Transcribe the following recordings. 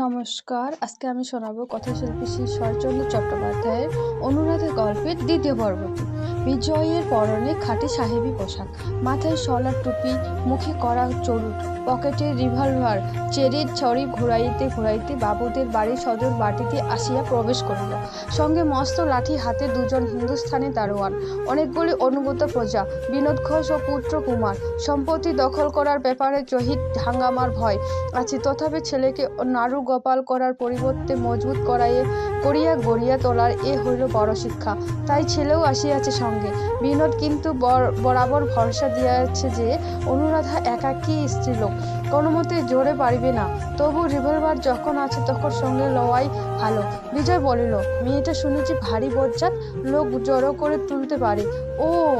নমস্কার। আজকে আমি শোনাবো কথাশিল্পী শ্রী শরৎচন্দ্র চট্টোপাধ্যায়ের অনুরাধা গল্পের দ্বিতীয় পর্বটি। বিজয়ের পরনে খাঁটি সাহেবি পোশাক, মাথায় সলার টুপি, মুখে করা চরুট পকেটে রিভলভার, চেরির ছড়ি ঘুরাইতে ঘুরাইতে বাবুদের বাড়ির সদর বাটিতে আসিয়া প্রবেশ করিল। সঙ্গে মস্ত লাঠি হাতে দুজন হিন্দুস্থানি দারোয়ান, অনেকগুলি অনুগত প্রজা, বিনোদ ঘোষ ও পুত্র কুমার। সম্পত্তি দখল করার ব্যাপারে জহির হাঙ্গামার ভয় আছে, তথাপি ছেলেকে নাড়ু গোপাল করার পরিবর্তে মজবুত করাইয়ে করিয়া গড়িয়া তোলার এ হইল বড় শিক্ষা। তাই ছেলেও আসিয়াছে সঙ্গে। বিনোদ কিন্তু বর- বরাবর ভরসা দিয়াছে যে অনুরাধা একাকী স্ত্রীলোক কোনো মতে জোরে পারিবে না। তবু রিভলভার যখন আছে তখন সঙ্গে লওয়াই ভালো। বিজয় বলিল, মেয়েটা শুনেছি ভারী বজ্জাত। লোক জড়ো করে তুলতে পারে। ও,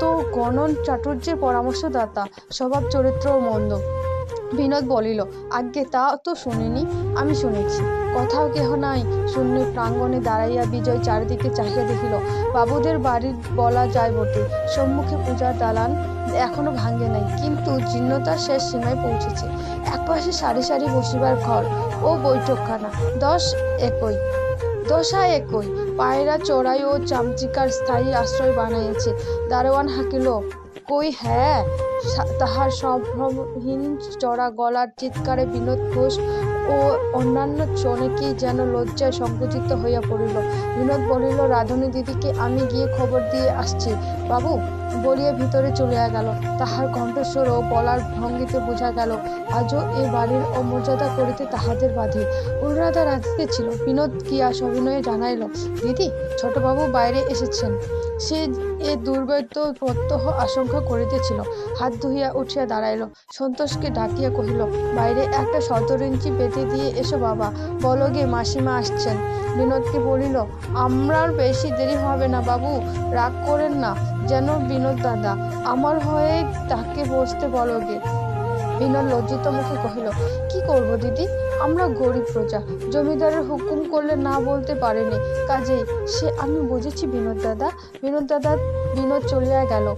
তো গণন চাটুর্যের পরামর্শদাতা। স্বভাব চরিত্রও মন্দ। বিনোদ বলিল, আজ্ঞে, তা তো শুনিনি, আমি শুনেছি। কথাও কেহ নাই। শূন্য প্রাঙ্গণে দাঁড়াইয়া বিজয় চারিদিকে চাহিয়া দেখিল, বাবুদের বাড়ির বলা যায় বটে, সম্মুখে পূজার দালান এখনও ভাঙ্গে নাই, কিন্তু জীর্ণতার শেষ সীমায় পৌঁছেছে। একপাশে সারি সারি বসিবার ঘর ও বৈঠকখানা, দশ একই, দশা একই, পায়রা চড়াই ও চামচিকার স্থায়ী আশ্রয় বানাইয়াছে। দারোয়ান হাকিল, কই হ্যাঁ? তাহার সম্ভ্রমহীন চড়া গলার চিৎকারে বিনোদ ঘোষ ও অন্যান্য অনেকেই যেন লজ্জায় সংকুচিত হইয়া পড়িল। বিনোদ বলিল, রাধুনী দিদিকে আমি গিয়ে খবর দিয়ে আসছি। বাবু বলিয়া ভিতরে চলিয়া গেল। তাহার কণ্ঠস্বর ও বলার ভঙ্গিতে বোঝা গেল, আজও এ বাড়ির অমর্যাদা করিতে তাহাদের বাধে। অনুরাধা রাঁধিতে ছিল। বিনোদ গিয়া সবিনয়ে জানাইল, দিদি, ছোটবাবু বাইরে এসেছেন। সে এ দুর্বৃত্ত প্রত্যহ আশঙ্কা করিতেছিল। হাত ধুইয়া উঠিয়া দাঁড়াইল। সন্তোষকে ডাকিয়া কহিল, বাইরে একটা সতেরো ইঞ্চি পেতে দিয়ে এসো বাবা। বলো গে, মাসিমা আসছেন। বিনোদকে বলিল, আমরার বেশি দেরি হবে না বাবু, রাগ করেন না। যেন বিনোদ দাদা, আমার হয়ে তাকে বসতে বলো গে। বিনোদ লজ্জিত মুখে কহিল, কি করব দিদি? আমরা গরিব প্রজা, জমিদারের হুকুম করলে না বলতে পারেনি। কাজেই সে, আমি বুঝেছি বিনোদ দাদা বিনোদ দাদা বিনোদ চলিয়া গেল।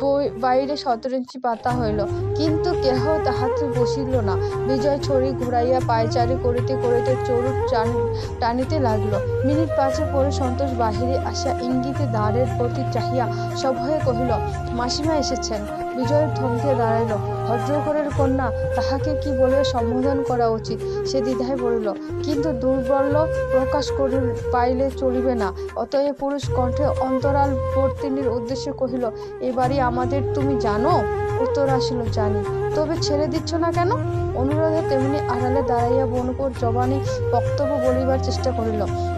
বই- বাইরে সতেরো ইঞ্চি পাতা হইল। কিন্তু কেহ তাহাতে বসিল না। বিজয় ছড়ি ঘুরাইয়া পায়চারি করিতে করিতে টান- টানিতে লাগল। মিনিট পাঁচের পরে সন্তোষ বাহিরে আসিয়া ইঙ্গিতে দ্বারের প্রতি চাহিয়া সভয়ে কহিল, মাসিমা এসেছেন। বিজয় থমকে দাঁড়াইল ভদ্রঘরের কন্যা, তাহাকে কি বলে সম্বোধন করা উচিত? সে দ্বিধায় বলিল, কিন্তু দুর্বল প্রকাশ করি, পাইলে চলিবে না। অতএব পুরুষ কণ্ঠে অন্তরাল বর্তিনীর উদ্দেশ্যে কহিল এবারই আমাদের তুমি জানো? উত্তর আসিল, জানি। তবে ছেড়ে দিচ্ছ না কেন? অনুরোধে তেমনি আড়ালে দাঁড়াইয়া বনপুর জবানে বক্তব্য বলিবার চেষ্টা করিল।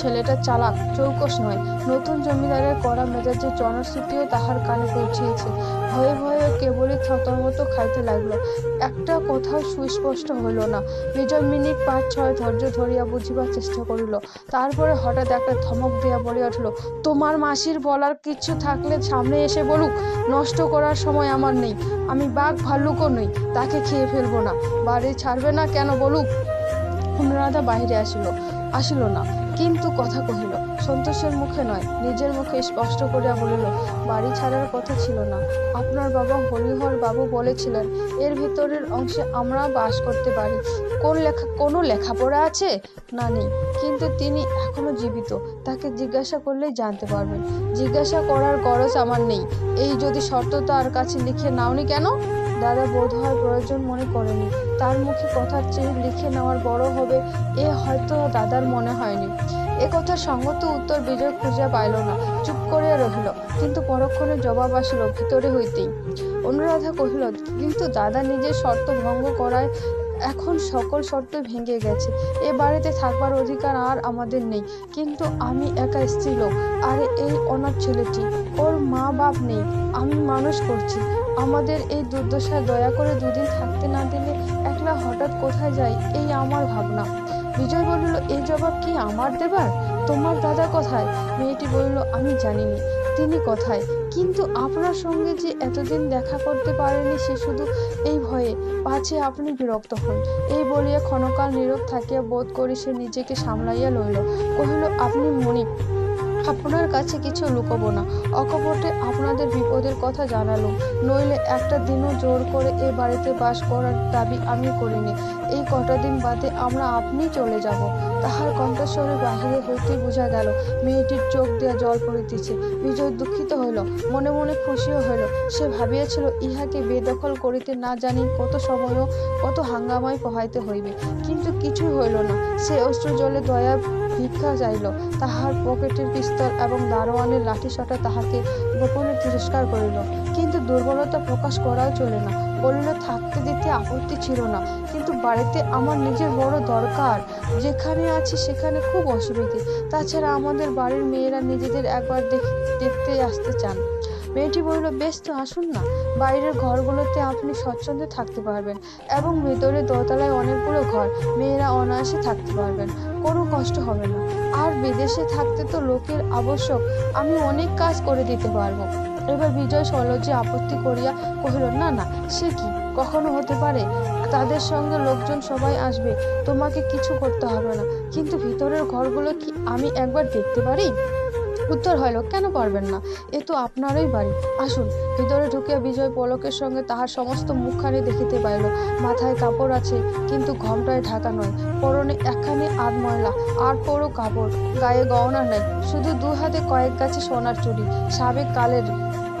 ছেলেটা চালাক, চৌকস নয়। নতুন জমিদারের কড়া মেজাজের জনশ্রুতিও তাহার কানে পৌঁছিয়েছে। ভয়ে ভয়ে কেবলই থতমত খাইতে লাগল। একটা কথা সুস্পষ্ট হইল না। বিজয় মিনিট পাঁচ, ছয় ধৈর্য ধরিয়া বুঝিবার চেষ্টা করিল। তারপরে হঠাৎ একটা ধমক দিয়া বলিয়া উঠল, তোমার মাসির বলার কিছু থাকলে সামনে এসে বলুক, নষ্ট করার সময় আমার নেই। আমি বাঘ ভাল্লুকও নই, তাকে খেয়ে ফেলব না। বাড়ি ছাড়বে না কেন বলুক? অনুরাধা বাহিরে আসিল আসিল না। কিন্তু কথা কহিল, সন্তোষের মুখে নয়, নিজের মুখে স্পষ্ট করিয়া বলিল, বাড়ি ছাড়ার কথা ছিল না। আপনার বাবা হরিহর বাবু বলেছিলেন, এর ভিতরের অংশে আমরা বাস করতে পারি। কোন লেখা, কোনো লেখাপড়া আছে? না নেই। কিন্তু তিনি এখনও জীবিত। তাকে জিজ্ঞাসা করলেই জানতে পারবেন। জিজ্ঞাসা করার গরজ আমার নেই। এই যদি শর্ত তার কাছে লিখে নাওনি কেন? দাদা বোধ হয় প্রয়োজন মনে করেনি। তার মুখে কথার চেয়ে লিখে নেওয়ার বড় হবে এ হয়তো দাদার মনে হয়নি। এ কথার সঙ্গত উত্তর বিজয় খুঁজিয়া পাইল না। চুপ করিয়া রহিল। কিন্তু পরক্ষণে জবাব আসিল ভিতরে হইতেই। অনুরাধা কহিল, কিন্তু দাদা নিজের শর্ত ভঙ্গ করায় এখন সকল শর্ত ভেঙে গেছে। এ বাড়িতে থাকবার অধিকার আর আমাদের নেই। কিন্তু আমি একা স্ত্রী লোক, আর এই অনাথ ছেলেটি, ওর মা বাপ নেই, আমি মানুষ করছি। আমাদের এই দুর্দশায় দয়া করে দুদিন থাকতে না দিলে একলা হঠাৎ কোথায় যাই, এই আমার ভাবনা। বিজয় বলিল এই জবাব কি আমার দেবার? তোমার দাদা কোথায়? মেয়েটি বলিল, আমি জানিনি। তিনি কথায়? কিন্তু আপনার সঙ্গে যে এতদিন দেখা করতে পারেনি সে শুধু এই ভয়ে, পাছে আপনি বিরক্ত হন। এই বলিয়া ক্ষণকাল নীরব থাকিয়া বোধ করি সে নিজেকে সামলাইয়া লইল। কহিল, আপনি মণি আপনার কাছে কিছু লুকোবো না। অকপটে আপনাদের বিপদের কথা জানালুম। নইলে একটা দিনও জোর করে এ বাড়িতে বাস করার দাবি আমি করিনি। এই কটা দিন বাদে আমরা আপনি চলে যাব। তাহার কণ্ঠস্বরে বাহিরে হইতে বোঝা গেল, মেয়েটির চোখ দিয়া জল পড়িতেছে বিজয় দুঃখিত হইল, মনে মনে খুশিও হইল। সে ভাবিয়াছিল, ইহাকে বেদখল করিতে না জানি কত সময়ও কত হাঙ্গামায় পোহাইতে হইবে। কিন্তু কিছুই হইল না। সে অশ্রু জলে দয়া ভিক্ষা চাইল। তাহার পকেটের পিস্তল এবং দারোয়ানের লাঠি লাঠিসটা তাহাকে গোপনে তিরস্কার করিল। কিন্তু দুর্বলতা প্রকাশ করাও চলে না। বলিল, থাকতে দিতে আপত্তি ছিল না। কিন্তু বাড়িতে আমার নিজের বড় দরকার। যেখানে আছি সেখানে খুব অসুবিধে। তাছাড়া আমাদের বাড়ির মেয়েরা নিজেদের একবার দেখ- দেখতে আসতে চান। মেয়েটি বলল, বেশ তো, আসুন না। বাইরের ঘরগুলোতে আপনি স্বচ্ছন্দে থাকতে পারবেন এবং ভেতরে দোতলায় অনেকগুলো ঘর। মেয়েরা অনায়াসে থাকতে পারবেন, কোনো কষ্ট হবে না। আর বিদেশে থাকতে তো লোকের আবশ্যক। আমি অনেক কাজ করে দিতে পারব। এবার বিজয় সলজ্জে আপত্তি করিয়া কহিল, না না, সে কি? কখনো হতে পারে? তাদের সঙ্গে লোকজন সবাই আসবে। তোমাকে কিছু করতে হবে না। কিন্তু ভিতরের ঘরগুলো কি আমি একবার দেখতে পারি? উত্তর হইল কেন পারবেন না? এ তো আপনারই বাড়ি। আসুন, ভিতরে ঢুকিয়া বিজয় পলকের সঙ্গে তাহার সমস্ত মুখখানি দেখিতে পাইল। মাথায় কাপড় আছে, কিন্তু ঘমটায় ঢাকা নয়। পরনে একখানি আধ ময়লা, আর পরও কাপড়। গায়ে গহনা নেই, শুধু দু হাতে কয়েক গাছে সোনার চুড়ি, সাবেক কালের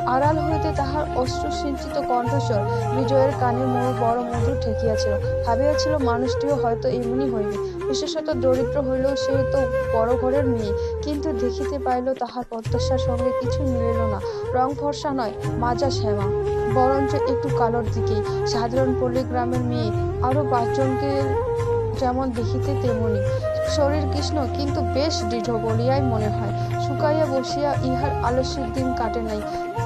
আড়াল হইতে তাহার অশ্রু সিঞ্চিত কণ্ঠস্বর বিজয়ের কানে মোহ বড় মধুর ঠেকিয়াছিল। ভাবিয়াছিল, মানুষটিও হয়তো এমনি হইবে। বিশেষত দরিদ্র হইলেও সে তো বড় ঘরের মেয়ে। কিন্তু দেখিতে পাইল, তাহার প্রত্যাশার সঙ্গে কিছু মিলিল না। রং ফর্সা নয়, মাজা শ্যামা। বরঞ্চ একটু কালোর দিকেই। সাধারণ পল্লী গ্রামের মেয়ে। আরও পাঁচজনকে যেমন দেখিতে তেমনি। শরীর কৃষ্ণ, কিন্তু বেশ দৃঢ় বলিয়াই মনে হয়। শুকাইয়া বসিয়া ইহার আলস্যের দিন কাটে নাই।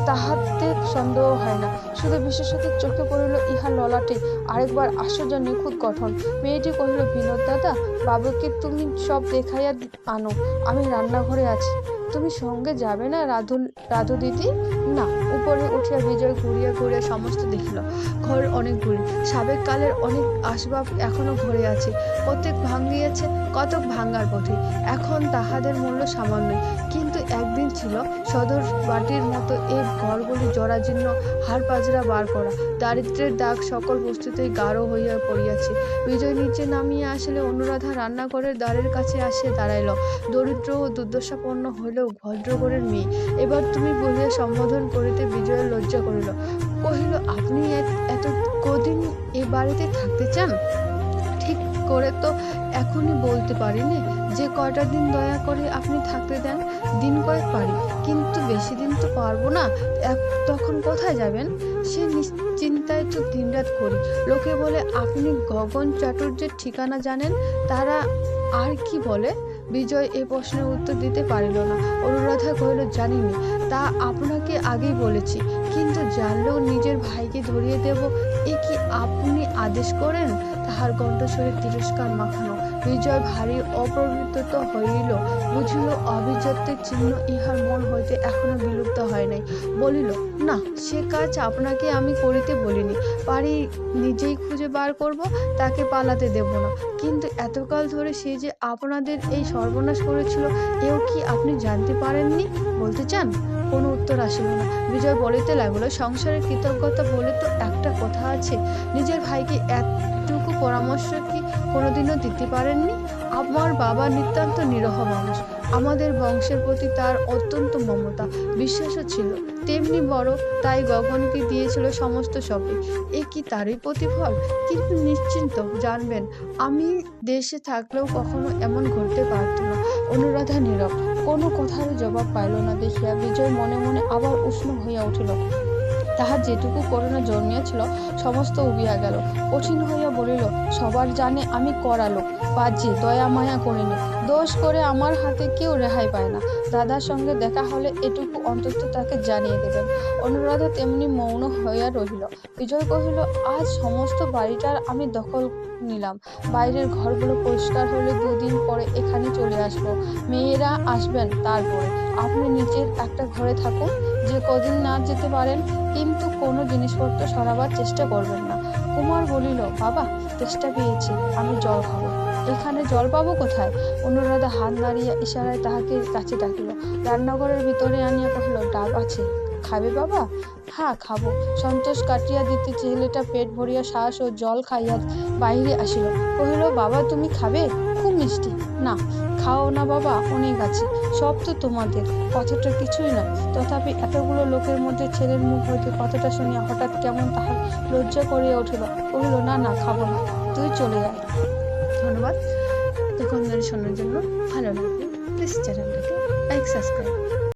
তাহাতে সন্দেহ হয় না। শুধু বিশেষত চোখে পড়িল ইহার ললাটে। আরেকবার আশ্চর্য নিখুঁত গঠন। মেয়েটি কহিল, বিনোদ দাদা, বাবুকে তুমি সব দেখাইয়া আনো। আমি রান্নাঘরে আছি। তুমি সঙ্গে যাবে না রাধু রাধু দিদি? না। উপরে উঠিয়া বিজয় ঘুরিয়া ঘুরিয়া সমস্ত দেখিল। ঘর অনেকগুলি সাবেক কালের অনেক আসবাব এখনও ঘরে আছে। কতক ভাঙ্গিয়াছে কতক ভাঙ্গার পথে। এখন তাহাদের মূল্য কিন্তু একদিন ছিল সদর বাটির মতো এই ঘরগুলি জরাজীর্ণ হাড় পাজরা বার করা। দারিদ্রের দাগ সকল বস্তুতেই গাঢ় হইয়া পড়িয়াছে। বিজয় নিচে নামিয়া আসলে অনুরাধা রান্নাঘরের দ্বারের কাছে আসিয়া দাঁড়াইল। দরিদ্র ও দুর্দশাপন্ন হইলেও ভদ্রঘরের মেয়ে। এবার তুমি বলিয়া সম্বোধন করিতে বিজয়ের লজ্জা করিল। কহিল, আপনি এত- কদিন এ বাড়িতে থাকতে চান? করে তো এখনই বলতে পারিনি। যে কয়টা দিন দয়া করে আপনি থাকতে দেন, দিন কয়েক পারি। কিন্তু বেশি দিন তো পারব না তখন কোথায় যাবেন? সে নিশ্চিন্তায় তো দিনরাত করি। লোকে বলে, আপনি গগন চাটুর্যের ঠিকানা জানেন? তারা আর কি বলে? বিজয় এ প্রশ্নের উত্তর দিতে পারিল না। অনুরাধা কহিল, জানিনি। তা আপনাকে আগেই বলেছি। কিন্তু জানলেও নিজের ভাইকে ধরিয়ে দেব, এ কি আপনি আদেশ করেন? তাহার কণ্ঠস্বরে তিরস্কার মাখানো। বিজয় ভারী অপ্রবৃত্ত হইল। বুঝিল, অভিজাত্যের চিহ্ন ইহার মন হইতে এখনও বিলুপ্ত হয় নাই। বলিল, না, সে কাজ আপনাকে আমি করিতে বলিনি। পারি নিজেই খুঁজে বার করব, তাকে পালাতে দেব না। কিন্তু এতকাল ধরে সে যে আপনাদের এই সর্বনাশ করেছিল, এও কি আপনি জানতে পারেননি? বলতে চান? কোনো উত্তর আসিল না। বিজয় বলিতে লাগল, সংসারের কৃতজ্ঞতা বলে তো একটা কথা আছে। নিজের ভাইকে এতটুকু পরামর্শ কি কোনোদিনও দিতে পারেননি? আমার বাবা নিতান্ত নিরহ মানুষ। আমাদের বংশের প্রতি তার অত্যন্ত মমতা, বিশ্বাসও ছিল। তেমনি বড় তাই গগনকে দিয়েছিল সমস্ত সবই এ কি তারই প্রতিফল? কিন্তু নিশ্চিন্ত, জানবেন, আমি দেশে থাকলেও কখনো এমন ঘটতে পারত না। অনুরাধা নীরব, কোনো কথার জবাব পাইল না দেখিয়া বিজয় মনে মনে আবার উষ্ণ হইয়া উঠিল। তাহার যেটুকু করুণা জন্মিয়াছিল, সমস্ত উবিয়া গেল। কঠিন হইয়া বলিল, সবার জানে আমি করালো বাজি, দয়া মায়া করিনি। দোষ করে আমার হাতে কেউ রেহাই পায় না। দাদার সঙ্গে দেখা হলে এটুকু অন্তত তাকে জানিয়ে দেবেন। অনুরাধা তেমনি মৌন হইয়া রহিল। বিজয় কহিল, আজ সমস্ত বাড়িটার আমি দখল নিলাম। বাইরের ঘরগুলো পরিষ্কার হলে দুদিন পরে এখানে চলে আসব। মেয়েরা আসবেন তারপরে। আপনি নিচের একটা ঘরে থাকুন। যে কদিন না যেতে পারেন, কিন্তু কোনো জিনিসপত্র সরাবার চেষ্টা করবেন না। কুমার বলিল, বাবা, চেষ্টা পেয়েছি। আমি জল খাব। এখানে জল পাবো কোথায়? অনুরাধা হাত নাড়িয়া ইশারায় তাহাকে কাছে ডাকিল। রান্নাঘরের ভিতরে আনিয়া কহিল, ডাব আছে। খাবে বাবা? হ্যাঁ খাব। সন্তোষ কাটিয়া দিতে ছেলেটা পেট ভরিয়া শ্বাস ও জল খাইয়া বাইরে আসিল। কহিল, বাবা, তুমি খাবে? খুব মিষ্টি। না খাও না বাবা, অনেক আছে। সব তো তোমাদের। কথাটা কিছুই নয়। তথাপি এতগুলো লোকের মধ্যে ছেলের মুখ হইতে কথাটা শুনিয়া হঠাৎ কেমন তাহার লজ্জা করিয়া উঠিল। কহিল, না না, খাব না। তুই চলে আয়। ধন্যবাদ। দেখুন শোনার জন্য ভালো লাগবে প্লিজ চ্যানেলটাকে লাইক সাবস্ক্রাইব